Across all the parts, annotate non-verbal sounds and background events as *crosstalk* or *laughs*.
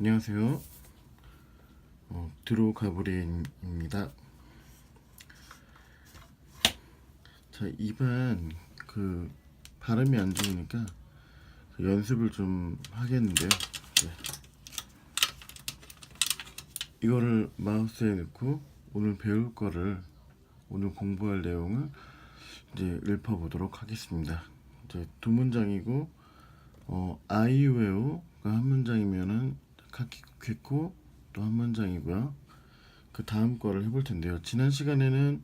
안녕하세요. 어, 드로 가브리엘입니다. 자, 입안 그 발음이 안 좋으니까 그 연습을 좀 하겠는데요. 네. 이거를 마우스에 넣고 오늘 배울 거를 오늘 공부할 내용을 이제 읊어보도록 하겠습니다. 이제 두 문장이고 어, 아이웨오가 한 문장이면은 카키쿠케코 또한 문장이고요. 그 다음 거를 해볼 텐데요. 지난 시간에는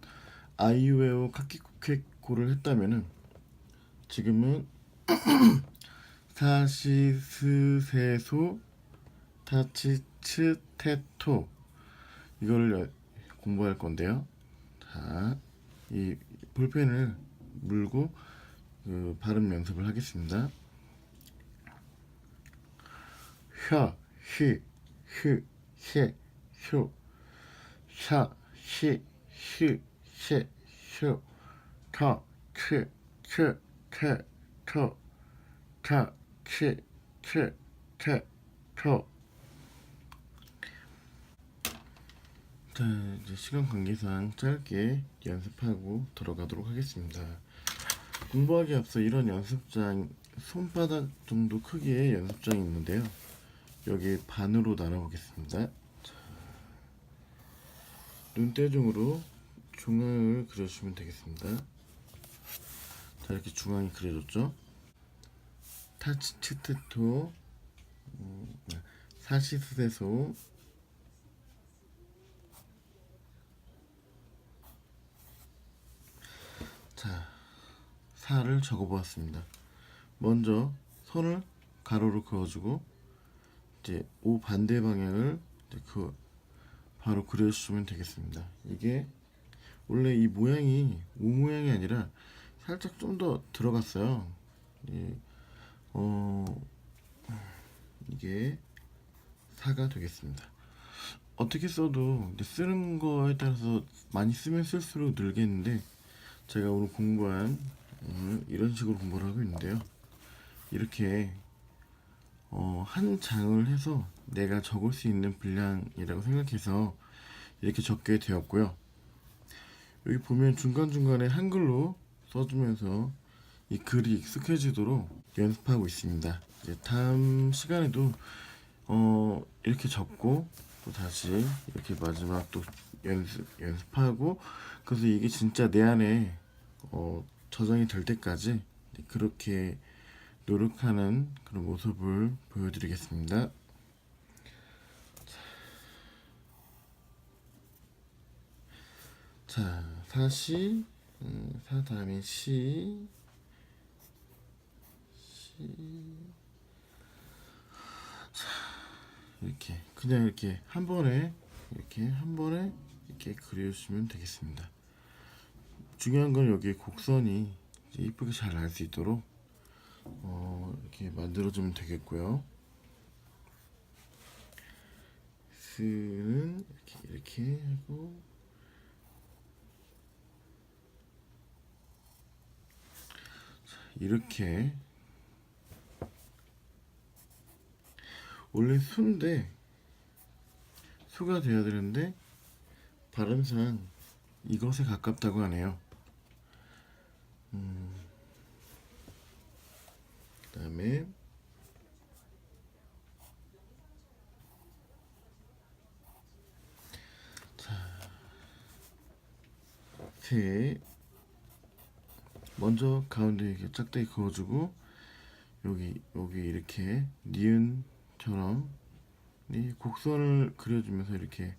아이웨오 카키쿠케코를 했다면은 지금은 *clears throat* 사시스세소 타치츠테토 이거를 공부할 건데요. 자, 이 볼펜을 물고 그 발음 연습을 하겠습니다. 혀, 히, 흐, 해, 효, 샤, 시, 시, 세, 쇼, 터, 치, 치, 테, 토, 타, 치, 치, 테, 토. 자, 이제 시간 관계상 짧게 연습하고 들어가도록 하겠습니다. 공부하기 앞서 이런 연습장 손바닥 정도 크기의 연습장이 있는데요. 여기 반으로 나눠보겠습니다. 자, 눈대중으로 중앙을 그려주시면 되겠습니다. 자, 이렇게 중앙이 그려졌죠? 타치치테토 음, 사시스데소 자, 사를 적어보았습니다. 먼저 선을 가로로 그어주고 이제 오 반대 방향을 그 바로 그려주시면 되겠습니다. 이게 원래 이 모양이 오 모양이 아니라 살짝 좀 더 들어갔어요. 이, 어 이게 사가 되겠습니다. 어떻게 써도 쓰는 거에 따라서 많이 쓰면 쓸수록 늘겠는데 제가 오늘 공부한 오늘 이런 식으로 공부를 하고 있는데요. 이렇게 어, 한 장을 해서 내가 적을 수 있는 분량이라고 생각해서 이렇게 적게 되었고요. 여기 보면 중간중간에 한글로 써주면서 이 글이 익숙해지도록 연습하고 있습니다. 이제 다음 시간에도 어, 이렇게 적고 또 다시 이렇게 마지막 또 연습, 연습하고 그래서 이게 진짜 내 안에 어, 저장이 될 때까지 그렇게 노력하는 그런 모습을 보여드리겠습니다. 자, 사시, 음, 사 다음에 시, 시, 자, 이렇게 그냥 이렇게 한 번에 이렇게 한 번에 이렇게 그려주시면 되겠습니다. 중요한 건 여기 곡선이 이쁘게 잘 날 수 있도록 어, 이렇게 만들어주면 되겠고요. 스는 이렇게 이렇게 하고 자, 이렇게 원래 수인데 수가 돼야 되는데 발음상 이것에 가깝다고 하네요. 음, 그 다음에 새 먼저 가운데 이렇게 짝대기 그어주고 여기 여기 이렇게 니은처럼 이 곡선을 그려주면서 이렇게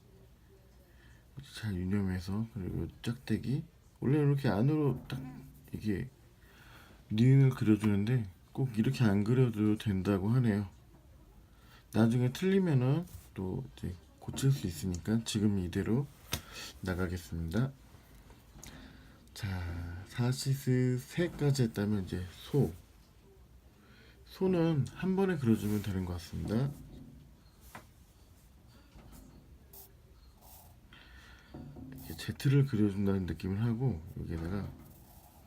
잘 유념해서 그리고 짝대기 원래 이렇게 안으로 딱 이게 니은을 그려주는데 꼭 이렇게 안 그려도 된다고 하네요. 나중에 틀리면은 또 이제 고칠 수 있으니까 지금 이대로 나가겠습니다. 자, 사시스 세까지 했다면 이제 소. 소는 한 번에 그려주면 되는 것 같습니다. 이렇게 Z를 그려준다는 느낌을 하고 여기에다가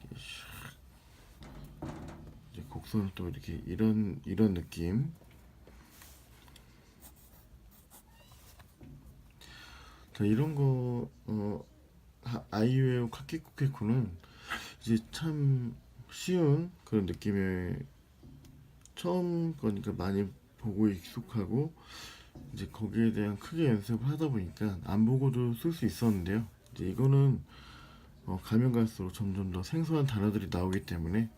이렇게 곡선을 또 이렇게 이런 이런 느낌. 자 이런 거 어, 하- 아이웨오 카키쿠케쿠는 이제 참 쉬운 그런 느낌의 처음 거니까 많이 보고 익숙하고 이제 거기에 대한 크게 연습을 하다 보니까 안 보고도 쓸 수 있었는데요. 이제 이거는 어, 가면 갈수록 점점 더 생소한 단어들이 나오기 때문에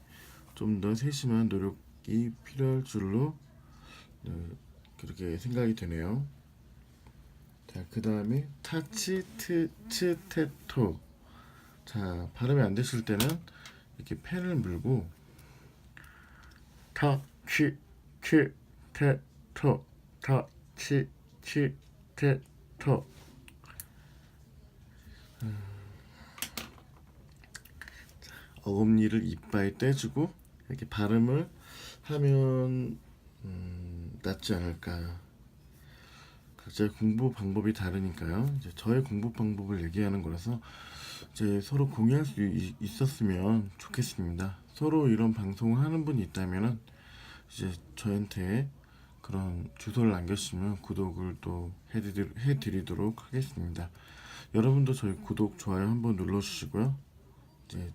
좀 더 세심한 노력이 필요할 줄로 네, 그렇게 생각이 되네요. 자, 그 다음에 타치, 트, 치, 테, 토. 자, 발음이 안 되실 때는 이렇게 펜을 물고 타, 치, 치, 테, 토. 타, 치, 치, 테, 토. 음. 자, 어금니를 이빨에 떼주고 이렇게 발음을 하면 음, 낫지 않을까. 각자의 공부 방법이 다르니까요. 이제 저의 공부 방법을 얘기하는 거라서 이제 서로 공유할 수 있- 있었으면 좋겠습니다. 서로 이런 방송을 하는 분이 있다면은 이제 저한테 그런 주소를 남겨주시면 구독을 또 해드리, 해드리도록 하겠습니다. 여러분도 저희 구독, 좋아요 한번 눌러주시고요. 이제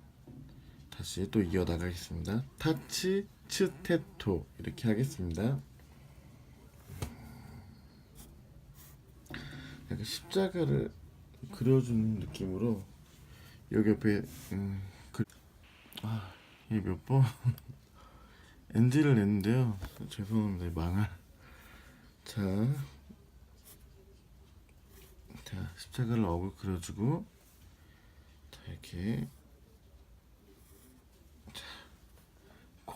다시 또 이어나가겠습니다. 타치, 츠테토 이렇게 하겠습니다. 약간 십자가를 그려주는 느낌으로 여기 옆에 음, 그, 아, 이게 몇 번 *laughs* NG를 냈는데요. 죄송합니다. 망할. 자, 자 십자가를 어글 그려주고 자 이렇게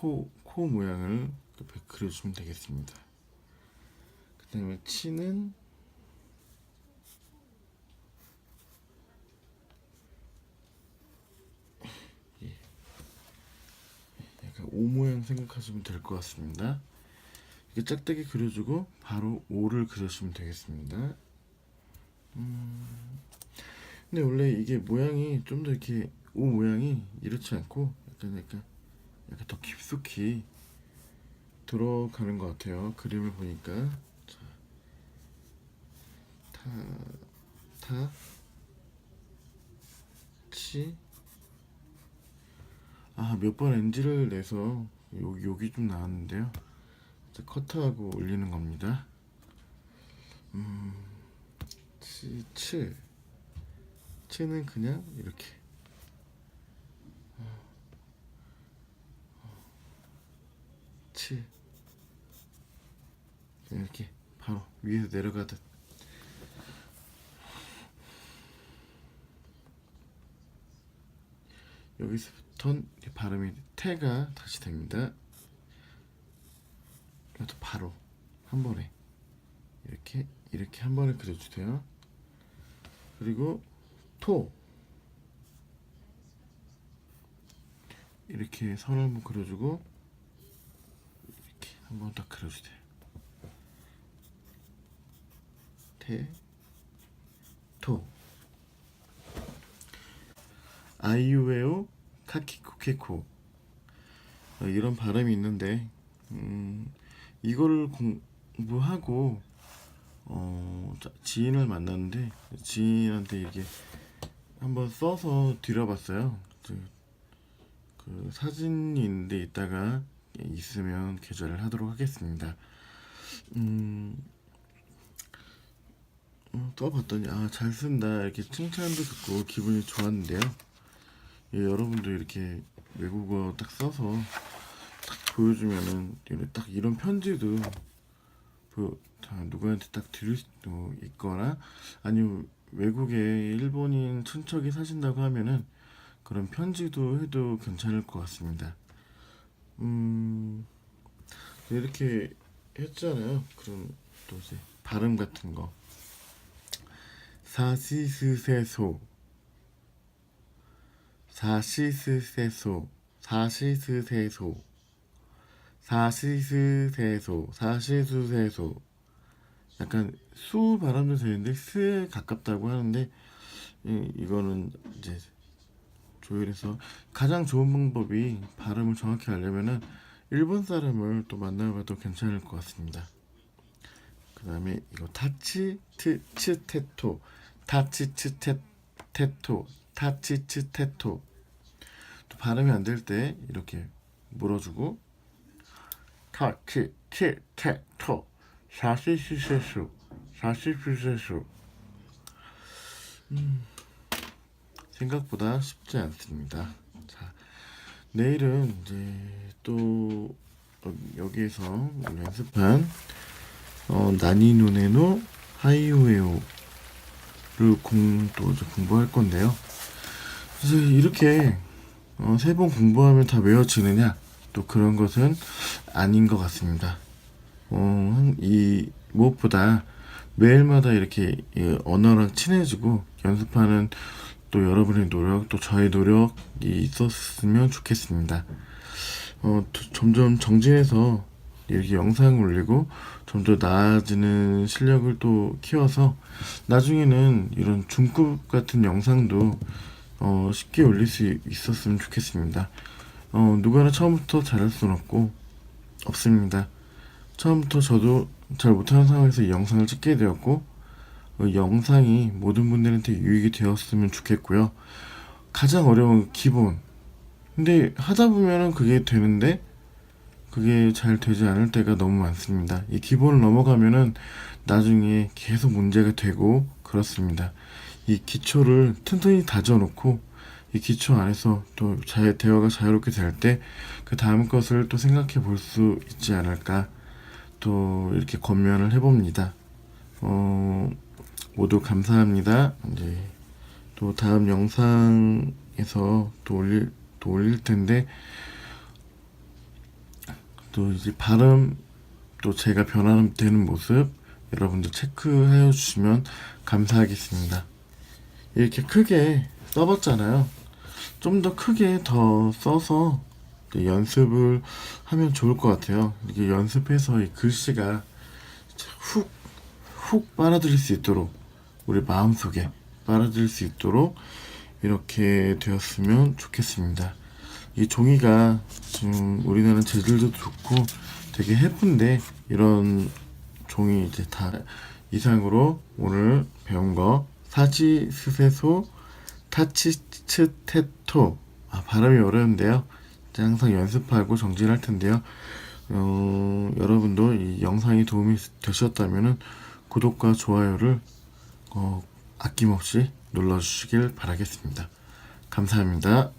코, 코 모양을 옆에 그려주면 되겠습니다. 그 다음에 치는 약간 오 모양 생각하시면 될 것 같습니다. 이렇게 짝대기 그려주고 바로 오를 그려주시면 되겠습니다. 음, 근데 원래 이게 모양이 좀 더 이렇게 오 모양이 이렇지 않고 약간 약간 약간 더 깊숙이 들어가는 것 같아요. 그림을 보니까 자, 타, 타, 치. 아, 몇 번 NG를 내서 여기, 여기 좀 나왔는데요. 이제 커트하고 올리는 겁니다. 음, 치, 칠. 치는 그냥 이렇게. 치. 그냥 이렇게 바로 위에서 내려가듯. 여기서부터 발음이 태가 다시 됩니다. 이것도 바로 한 번에 이렇게 이렇게 한 번에 그려주세요. 그리고 토 이렇게 선을 한번 그려주고 이렇게 한번더 그려주세요. 태, 토. 아이유웨오 카키코케코 어, 이런 발음이 있는데 음, 이거를 공부하고 어, 자, 지인을 만났는데 지인한테 이게 한번 써서 드려봤어요. 그, 그 사진이 있는데 이따가 있으면 계좌를 하도록 하겠습니다. 음, 어, 써봤더니 아 잘 쓴다 이렇게 칭찬도 듣고 기분이 좋았는데요. 예, 여러분도 이렇게 외국어 딱 써서 딱 보여주면은 딱 이런 편지도 그, 다 누구한테 딱 드릴 수도 있거나 아니면 외국에 일본인 친척이 사신다고 하면은 그런 편지도 해도 괜찮을 것 같습니다. 음 이렇게 했잖아요. 그럼 또 이제 발음 같은 거 사시스세소. 사시스세소. 사시스세소. 사시스세소. 사시스세소. 약간 수 발음도 되는데 스에 가깝다고 하는데 이, 이거는 이제 조율해서 가장 좋은 방법이 발음을 정확히 하려면은 일본 사람을 또 만나봐도 괜찮을 것 같습니다. 그 다음에 이거 타치 트치 테토 타치츠 테토 타치츠 테토. 또 발음이 안 될 때 이렇게 물어주고. 타치츠 테토 사시시세수 사시시세수 음, 생각보다 쉽지 않습니다. 자, 내일은 이제 또 어, 여기에서 연습한 어, 나니노네노 하이오에오를 공, 또 이제 공부할 건데요. 그래서 이렇게 어, 세 번 공부하면 다 외워지느냐? 또 그런 것은 아닌 것 같습니다. 어, 한- 이 무엇보다 매일마다 이렇게 이 언어랑 친해지고 연습하는 또 여러분의 노력, 또 저의 노력이 있었으면 좋겠습니다. 어, 또 점점 정진해서 이렇게 영상 올리고 좀더 나아지는 실력을 또 키워서 나중에는 이런 중급 같은 영상도 어, 쉽게 올릴 수 있었으면 좋겠습니다. 어, 누구나 처음부터 잘할 수는 없고 없습니다. 처음부터 저도 잘 못하는 상황에서 이 영상을 찍게 되었고 어, 영상이 모든 분들한테 유익이 되었으면 좋겠고요. 가장 어려운 기본. 근데 하다 보면은 그게 되는데 그게 잘 되지 않을 때가 너무 많습니다. 이 기본을 넘어가면은 나중에 계속 문제가 되고 그렇습니다. 이 기초를 튼튼히 다져놓고 이 기초 안에서 또 자, 대화가 자유롭게 될 때 그 다음 것을 또 생각해 볼 수 있지 않을까 또 이렇게 권면을 해봅니다. 어, 모두 감사합니다. 이제 또 다음 영상에서 또 올릴 또 올릴 텐데 또 이제 발음 또 제가 변화되는 모습 여러분들 체크해 주시면 감사하겠습니다. 이렇게 크게 써봤잖아요. 좀 더 크게 더 써서 연습을 하면 좋을 것 같아요. 이렇게 연습해서 이 글씨가 훅, 훅 빨아들일 수 있도록 우리 마음속에 빨아들일 수 있도록 이렇게 되었으면 좋겠습니다. 이 종이가 지금 우리나라 재질도 좋고 되게 예쁜데 이런 종이 이제 다 이상으로 오늘 배운 거 사지 스세소 타치츠 테토 아 발음이 어려운데요. 항상 연습하고 정진할 텐데요. 어, 여러분도 이 영상이 도움이 되셨다면은 구독과 좋아요를 어, 아낌없이 눌러주시길 바라겠습니다. 감사합니다.